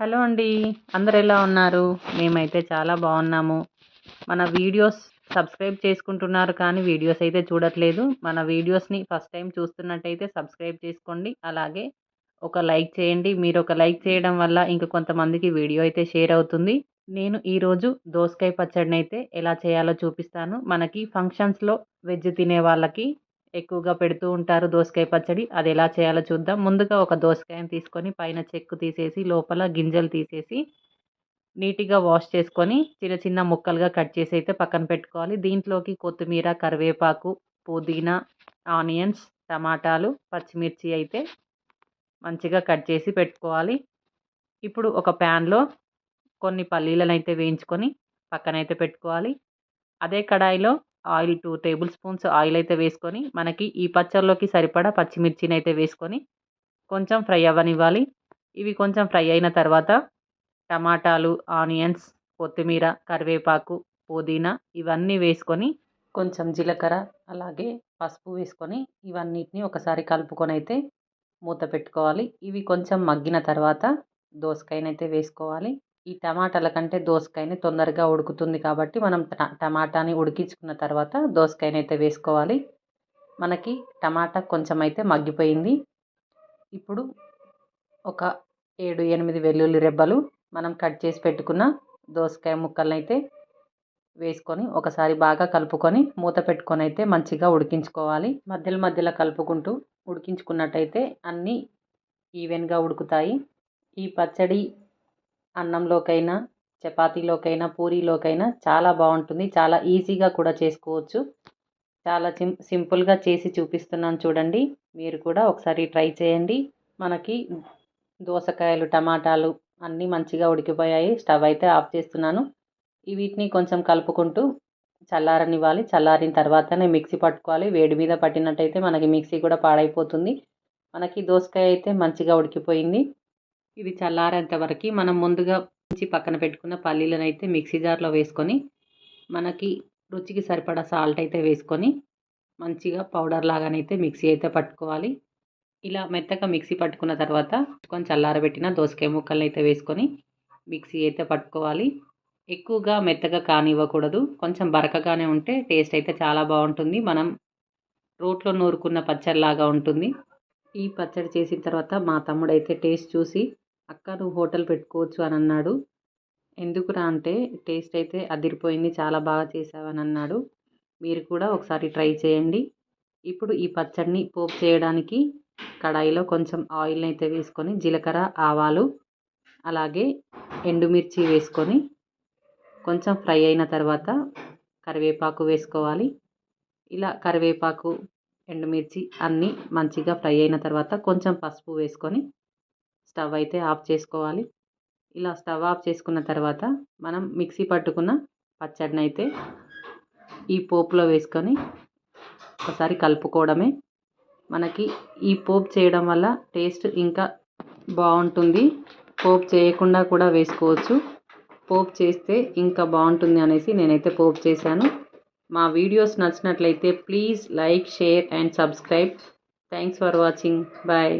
Hello అండి. అందరు ఎలా ఉన్నారు? మేమైతే చాలా బాగున్నాము. మన వీడియోస్ సబ్స్క్రైబ్ చేసుకుంటున్నారు కానీ వీడియోస్ అయితే చూడట్లేదు. మన వీడియోస్ని ఫస్ట్ టైం చూస్తున్నట్టయితే సబ్స్క్రైబ్ చేసుకోండి. అలాగే ఒక లైక్ చేయండి. మీరు ఒక లైక్ చేయడం వల్ల ఇంక కొంతమందికి వీడియో అయితే షేర్ అవుతుంది. నేను ఈరోజు దోసకాయ పచ్చడిని అయితే ఎలా చేయాలో చూపిస్తాను. మనకి ఫంక్షన్స్లో వెజ్ తినే వాళ్ళకి ఎక్కువగా పెడుతూ ఉంటారు దోసకాయ పచ్చడి. అది ఎలా చేయాలో చూద్దాం. ముందుగా ఒక దోసకాయని తీసుకొని పైన చెక్కు తీసేసి లోపల గింజలు తీసేసి నీట్గా వాష్ చేసుకొని చిన్న చిన్న ముక్కలుగా కట్ చేసి అయితే పక్కన పెట్టుకోవాలి. దీంట్లోకి కొత్తిమీర కరివేపాకు పుదీనా ఆనియన్స్ టమాటాలు పచ్చిమిర్చి అయితే మంచిగా కట్ చేసి పెట్టుకోవాలి. ఇప్పుడు ఒక ప్యాన్లో కొన్ని పల్లీలను అయితే వేయించుకొని పక్కనైతే పెట్టుకోవాలి. అదే కడాయిలో oil two tablespoons oil అయితే వేసుకొని మనకి ఈ పచ్చళ్ళలోకి సరిపడా పచ్చిమిర్చిని అయితే వేసుకొని కొంచెం ఫ్రై అవ్వనివ్వాలి. ఇవి కొంచెం ఫ్రై అయిన తర్వాత టమాటాలు ఆనియన్స్ కొత్తిమీర కరివేపాకు పుదీనా ఇవన్నీ వేసుకొని కొంచెం జీలకర్ర అలాగే పసుపు వేసుకొని ఇవన్నిటిని ఒకసారి కలుపుకొని అయితే మూత పెట్టుకోవాలి. ఇవి కొంచెం మగ్గిన తర్వాత దోసకాయనైతే వేసుకోవాలి. ఈ టమాటాల కంటే దోసకాయని తొందరగా ఉడుకుతుంది కాబట్టి మనం టమాటాని ఉడికించుకున్న తర్వాత దోసకాయనైతే వేసుకోవాలి. మనకి టమాటా కొంచెం అయితే మగ్గిపోయింది. ఇప్పుడు ఒక ఏడు ఎనిమిది వెల్లుల్లి రెబ్బలు మనం కట్ చేసి పెట్టుకున్న దోసకాయ ముక్కలను అయితే వేసుకొని ఒకసారి బాగా కలుపుకొని మూత పెట్టుకొని అయితే మంచిగా ఉడికించుకోవాలి. మధ్యలో మధ్యలో కలుపుకుంటూ ఉడికించుకున్నట్టయితే అన్నీ ఈవెన్గా ఉడుకుతాయి. ఈ పచ్చడి అన్నంలోకైనా చపాతీలోకైనా పూరీలోకైనా చాలా బాగుంటుంది. చాలా ఈజీగా కూడా చేసుకోవచ్చు. చాలా సిం సింపుల్గా చేసి చూపిస్తున్నాను చూడండి. మీరు కూడా ఒకసారి ట్రై చేయండి. మనకి దోసకాయలు టమాటాలు అన్నీ మంచిగా ఉడికిపోయాయి. స్టవ్ అయితే ఆఫ్ చేస్తున్నాను. వీటిని కొంచెం కలుపుకుంటూ చల్లారనివ్వాలి. చల్లారిన తర్వాతనే మిక్సీ పట్టుకోవాలి. వేడి మీద పట్టినట్టయితే మనకి మిక్సీ కూడా పాడైపోతుంది. మనకి దోసకాయ అయితే మంచిగా ఉడికిపోయింది. ఇది చల్లారేంత వరకు మనం ముందుగా ఉంచి పక్కన పెట్టుకున్న పల్లీలను అయితే మిక్సీ జార్లో వేసుకొని మనకి రుచికి సరిపడా సాల్ట్ అయితే వేసుకొని మంచిగా పౌడర్ లాగానైతే మిక్సీ అయితే పట్టుకోవాలి. ఇలా మెత్తగా మిక్సీ పట్టుకున్న తర్వాత కొంచెం చల్లారబెట్టిన దోసకాయ ముక్కలను అయితే వేసుకొని మిక్సీ అయితే పట్టుకోవాలి. ఎక్కువగా మెత్తగా కానివ్వకూడదు. కొంచెం బరకగానే ఉంటే టేస్ట్ అయితే చాలా బాగుంటుంది. మనం రోట్లో నూరుకున్న పచ్చడిలాగా ఉంటుంది. ఈ పచ్చడి చేసిన తర్వాత మా తమ్ముడు అయితే టేస్ట్ చూసి అక్క నువ్వు హోటల్ పెట్టుకోవచ్చు అని అన్నాడు. ఎందుకురా అంటే టేస్ట్ అయితే అదిరిపోయింది చాలా బాగా చేసావని అన్నాడు. మీరు కూడా ఒకసారి ట్రై చేయండి. ఇప్పుడు ఈ పచ్చడిని పోపు చేయడానికి కడాయిలో కొంచెం ఆయిల్ అయితే వేసుకొని జీలకర్ర ఆవాలు అలాగే ఎండుమిర్చి వేసుకొని కొంచెం ఫ్రై అయిన తర్వాత కరివేపాకు వేసుకోవాలి. ఇలా కరివేపాకు ఎండుమిర్చి అన్నీ మంచిగా ఫ్రై అయిన తర్వాత కొంచెం పసుపు వేసుకొని స్టవ్ అయితే ఆఫ్ చేసుకోవాలి. ఇలా స్టవ్ ఆఫ్ చేసుకున్న తర్వాత మనం మిక్సీ పట్టుకున్న పచ్చడిని అయితే ఈ పోపులో వేసుకొని ఒకసారి కలుపుకోవడమే. మనకి ఈ పోపు చేయడం వల్ల టేస్ట్ ఇంకా బాగుంటుంది. పోపు చేయకుండా కూడా వేసుకోవచ్చు. పోపు చేస్తే ఇంకా బాగుంటుంది అనేసి నేనైతే పోపు చేశాను. మా వీడియోస్ నచ్చినట్లయితే please like share and subscribe. Thanks for watching. Bye.